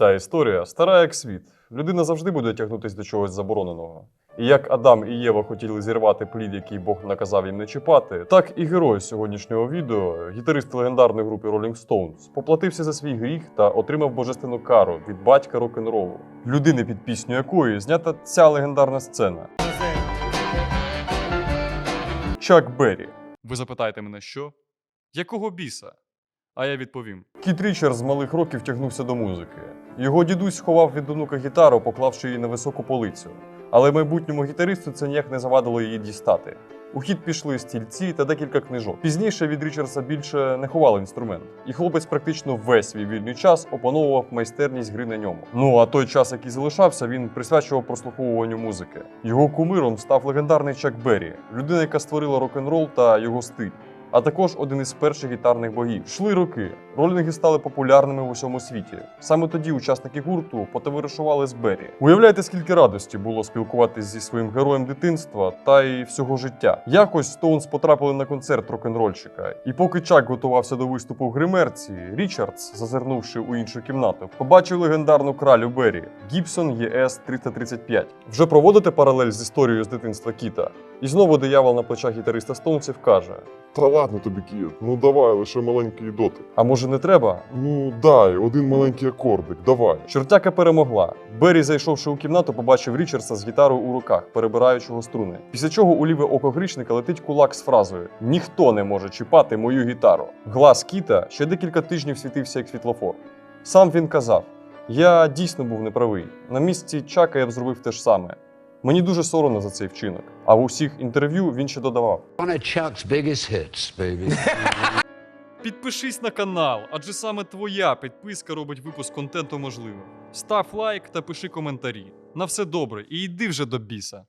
Ця історія стара як світ. Людина завжди буде тягнутися до чогось забороненого. І як Адам і Єва хотіли зірвати плід, який Бог наказав їм не чіпати, так і герой сьогоднішнього відео, гітарист легендарної групи Rolling Stones, поплатився за свій гріх та отримав божественну кару від батька рок-н-ролу, людини, під пісню якої знята ця легендарна сцена. Чак Беррі. Ви запитаєте мене, що? Якого біса? А я відповім: Кіт Річард з малих років тягнувся до музики. Його дідусь ховав від онука гітару, поклавши її на високу полицю. Але майбутньому гітаристу це ніяк не завадило її дістати. У хід пішли стільці та декілька книжок. Пізніше від Річардса більше не ховали інструмент, і хлопець практично весь свій вільний час опановував майстерність гри на ньому. Ну а той час, який залишався, він присвячував прослуховуванню музики. Його кумиром став легендарний Чак Беррі, людина, яка створила рок-н-рол та його стиль а також один із перших гітарних богів. Йшли роки. Ролінги стали популярними в усьому світі. Саме тоді учасники гурту потоваришували з Беррі. Уявляєте, скільки радості було спілкуватись зі своїм героєм дитинства та й всього життя. Якось Стоунс потрапили на концерт рок-н-рольщика, і поки Чак готувався до виступу в гримерці, Річардс, зазирнувши у іншу кімнату, побачив легендарну кралю Беррі Гібсон ЄС 335. Вже проводите паралель з історією з дитинства Кіта. І знову диявол на плечах гітариста Стоунсів каже: ладно тобі, кіт, ну давай лише маленький дотик. А може не треба? Ну дай, один маленький акордик, давай. Чортяка перемогла. Беррі, зайшовши у кімнату, побачив Річардса з гітарою у руках, перебираючого струни. Після чого у ліве око грішника летить кулак з фразою: Ніхто не може чіпати мою гітару. Глас кіта ще декілька тижнів світився як світлофор. Сам він казав: Я дійсно був неправий. На місці Чака я б зробив те ж саме. Мені дуже соромно за цей вчинок. А в усіх інтерв'ю він ще додавав: підпишись на канал, адже саме твоя підписка робить випуск контенту можливим. Став лайк та пиши коментарі. На все добре і йди вже до біса.